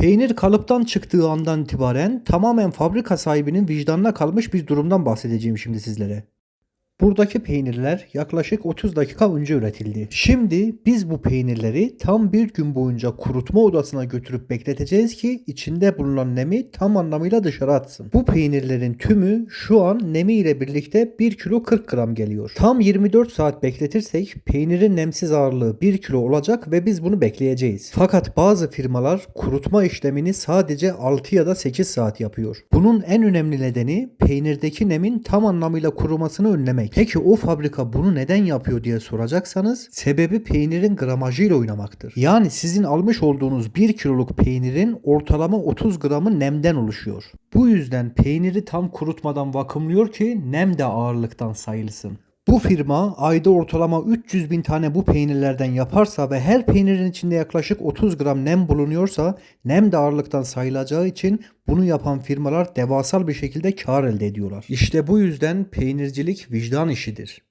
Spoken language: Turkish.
Peynir kalıptan çıktığı andan itibaren tamamen fabrika sahibinin vicdanına kalmış bir durumdan bahsedeceğim şimdi sizlere. Buradaki peynirler yaklaşık 30 dakika önce üretildi. Şimdi biz bu peynirleri tam bir gün boyunca kurutma odasına götürüp bekleteceğiz ki içinde bulunan nemi tam anlamıyla dışarı atsın. Bu peynirlerin tümü şu an nemi ile birlikte 1 kilo 40 gram geliyor. Tam 24 saat bekletirsek peynirin nemsiz ağırlığı 1 kilo olacak ve biz bunu bekleyeceğiz. Fakat bazı firmalar kurutma işlemini sadece 6 ya da 8 saat yapıyor. Bunun en önemli nedeni peynirdeki nemin tam anlamıyla kurumasını önlemek. Peki o fabrika bunu neden yapıyor diye soracaksanız sebebi peynirin gramajıyla oynamaktır. Yani sizin almış olduğunuz 1 kiloluk peynirin ortalama 30 gramı nemden oluşuyor. Bu yüzden peyniri tam kurutmadan vakumluyor ki nem de ağırlıktan sayılsın. Bu firma ayda ortalama 300 bin tane bu peynirlerden yaparsa ve her peynirin içinde yaklaşık 30 gram nem bulunuyorsa nem de ağırlıktan sayılacağı için bunu yapan firmalar devasal bir şekilde kar elde ediyorlar. İşte bu yüzden peynircilik vicdan işidir.